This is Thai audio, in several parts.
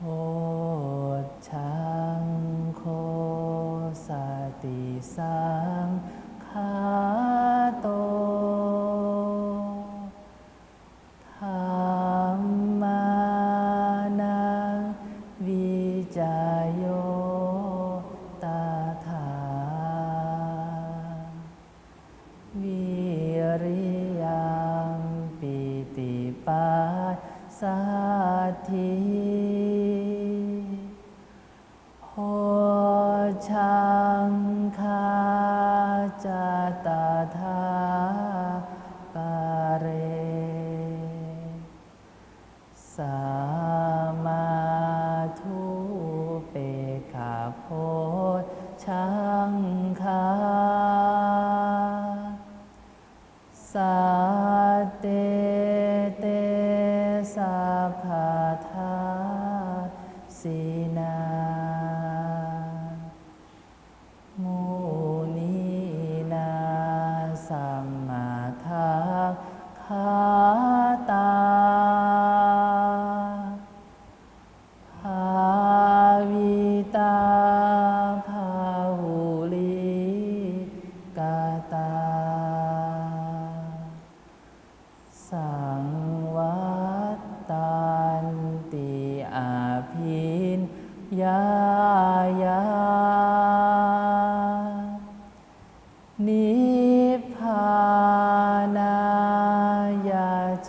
โหชังโคสติสังฆา ตถาปเร สามาทุเปกาโพชังคาสาเตเตสาพาทาสีนา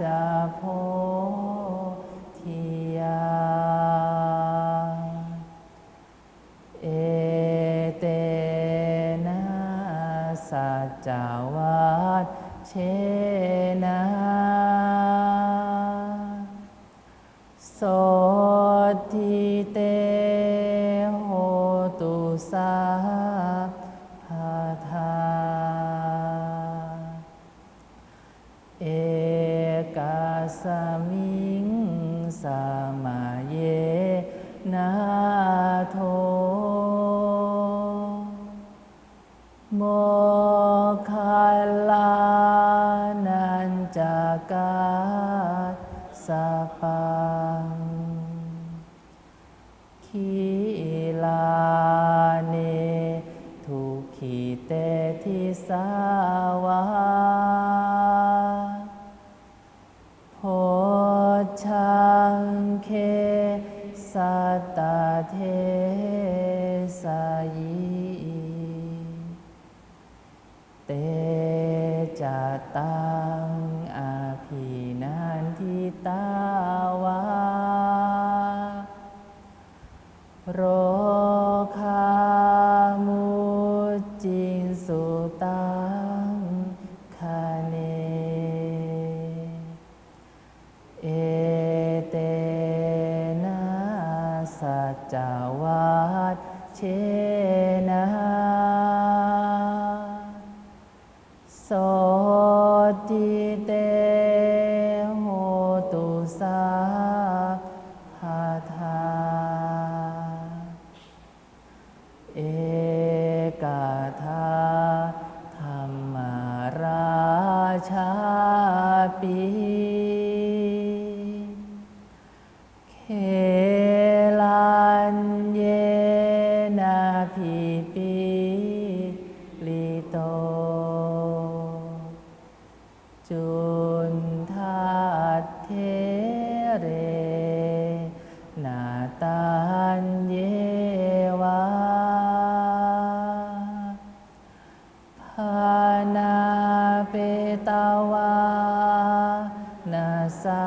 จโพธิยา เอเตนะสัจวัตเชนะโสติเตโหตุสา สมาเยนาโทโมคาลา สัตตเทสายเตจตังอาภินันทิตาวาโรคามุจิงสุตา วานาสา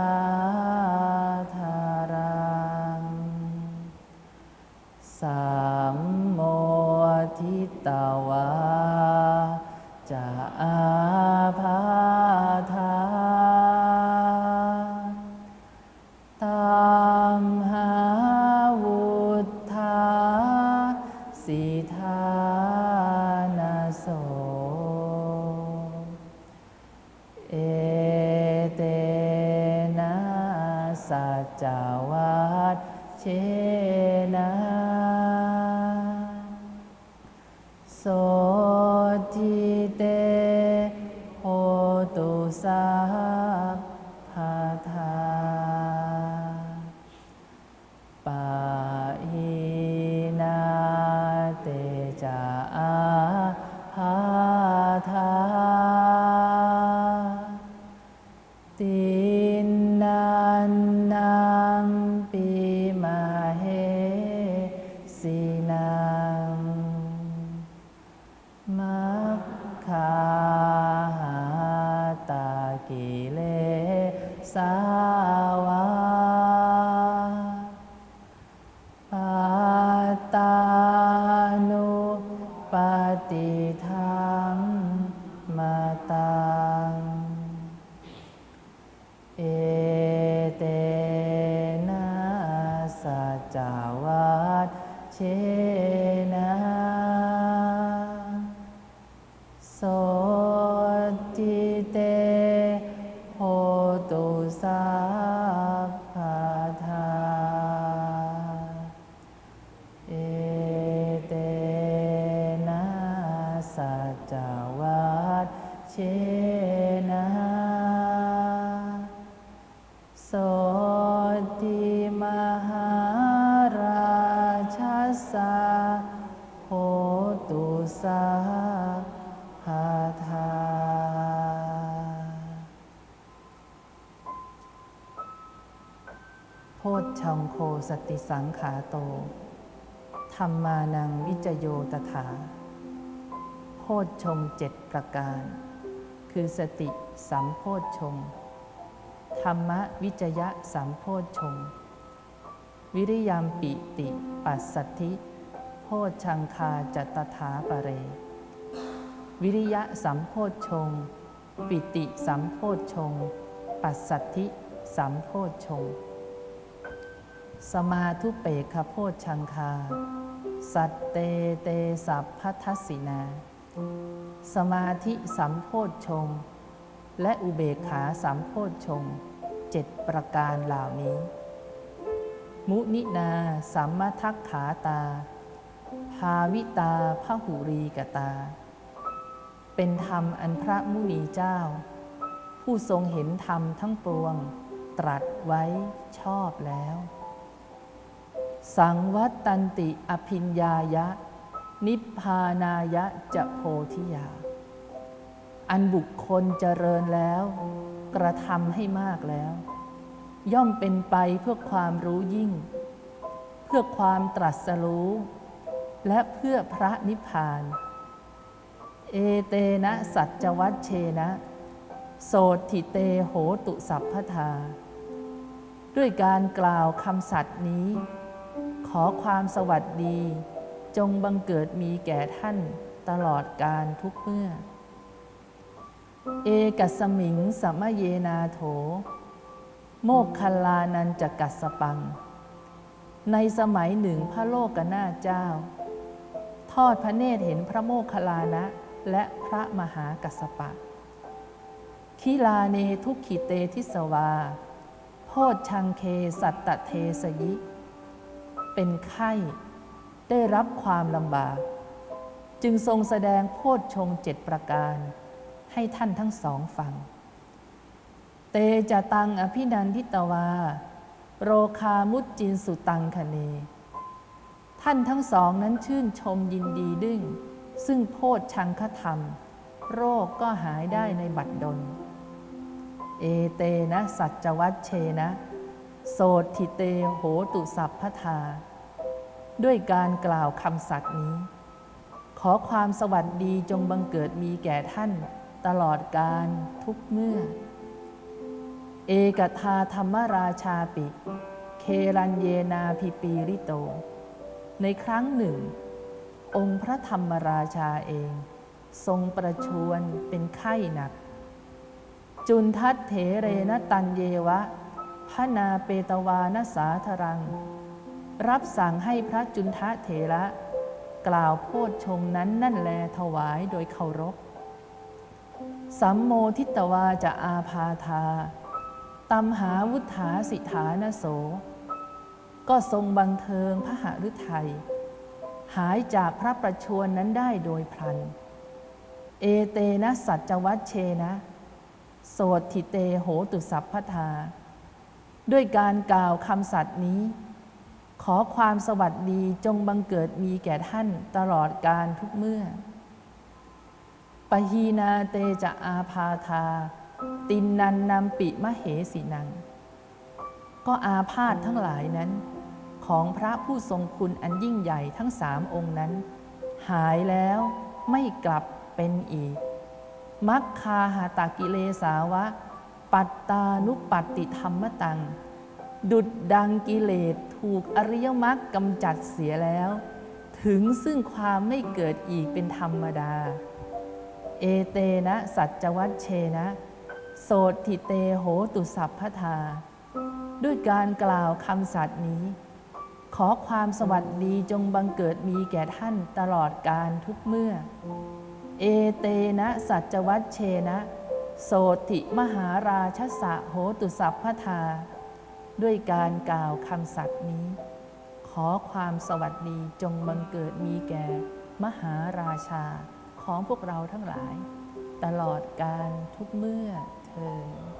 เตโหตุสัพพะทาปาอินาเตจาอาหาทาตินันนา ปฏิทังมา สาโหตุสาพาทาโพชฌงโคสติสังขาโต ธรรมานังวิจโยตถา โพชฌงเจ็ดประการ คือสติสัมโพชฌงธรรมวิจยะสัมโพชฌงค์ วิริยามปิติ ปัสสัทธิ โพชชังคาจตถาปเร วิริยะสัมโพชฌงปิติสัมโพชฌงปัสสัทธิสัมโพชฌงสมาทุเปกขโพชชังคา สัตเตเตสัพพทัสสินา สมาธิสัมโพชฌงและอุเบกขาสัมโพชฌงเจ็ดประการเหล่านี้ มุนินาสัมมทักขาตา ภาวิตาพระหุรีกตา เป็นธรรมอันพระมุนีเจ้า ผู้ทรงเห็นธรรมทั้งปวง ตรัสไว้ชอบแล้ว สังวัตตันติอภิญญายะ นิพพานายะจะโพธิยา อันบุคคลเจริญแล้ว กระทำให้มากแล้ว ย่อมเป็นไปเพื่อความรู้ยิ่ง เพื่อความตรัสรู้ และเพื่อพระนิพพาน เอเตนะสัจวัตเชนะ โสติเตโหตุสัพพทา ด้วยการกล่าวคำสัตย์นี้ ขอความสวัสดี จงบังเกิดมีแก่ท่านตลอดการทุกเมื่อ เอกัสมิงสัมะเยนาโถ โมกคลานันจกัสปัง ในสมัยหนึ่งพระโลกนาเจ้า ทอดพระเนตรเห็นพระโมคคัลานะ และพระมหากัสปะ คิลาเนทุกขิเตทิสวา โพชชังเคสัตตเทสยิ เป็นไข้ได้รับความลำบาก จึงทรงแสดงโพชฌงเจ็ดประการ ให้ท่านทั้งสองฟัง เตจะตังอภินันทิตวา โรคามุจจินสุตังคเน ท่านทั้งสองนั้นชื่นชมยินดีดึงซึ่งโพชชังคธรรม โรคก็หายได้ในบัดดล เอเตนะสัจวัตเชนะ โสทิเตโหตุสัพพทา ด้วยการกล่าวคำสัตย์นี้ ขอความสวัสดีจงบังเกิดมีแก่ท่านตลอดการทุกเมื่อ เอกทาธรรมราชาปิ เครัญเยนาพิปีริโต ในครั้งหนึ่ง องค์พระธรรมราชาเอง ทรงประชวรเป็นไข้หนัก จุนทัตเถเรนตันเยวะพระนาเปตวานสาธรัง รับสั่งให้พระจุนทะเถระ กล่าวโพชฌงนั้นนั่นแลถวายโดยเคารพสัมโมทิตวาจะอาพาธา ตัมหาวุฒาสิฐานโส ก็ทรงบังเทิงพระหฤทัย หายจากพระประชวรนั้นได้โดยพลัน เอเตนะสัจวัตเชนะ โสติเตโหตุสัพพทา ด้วยการกล่าวคำสัตย์นี้ ขอความสวัสดีจงบังเกิดมีแก่ท่านตลอดการทุกเมื่อปหีนาเตจะอาพาธา ตินนันนำปิมะเหสีนัง ก็อาพาธทั้งหลายนั้น ของพระผู้ทรงคุณอันยิ่งใหญ่ทั้งสามองค์นั้น หายแล้วไม่กลับเป็นอีก มัคคาหาตากิเลสาวะ ปัตตานุปัตติธรรมตัง ดุดดังกิเลสถูกอริยมรรคกำจัดเสียแล้ว ถึงซึ่งความไม่เกิดอีกเป็นธรรมดา เอเตนะ สัจวัชเชนะ โสติเตโหตุสัพพทา ด้วยการกล่าวคำสัตย์นี้ ขอความสวัสดีจงบังเกิดมีแก่ท่านตลอดการทุกเมื่อ เอเตนะสัจวัชเชนะ โสติมหาราชสะโหตุสัพพทา ด้วยการกล่าวคำสัตย์นี้ ขอความสวัสดีจงบังเกิดมีแก่ มหาราชาของพวกเราทั้งหลาย ตลอดการทุกเมื่อ เธอญ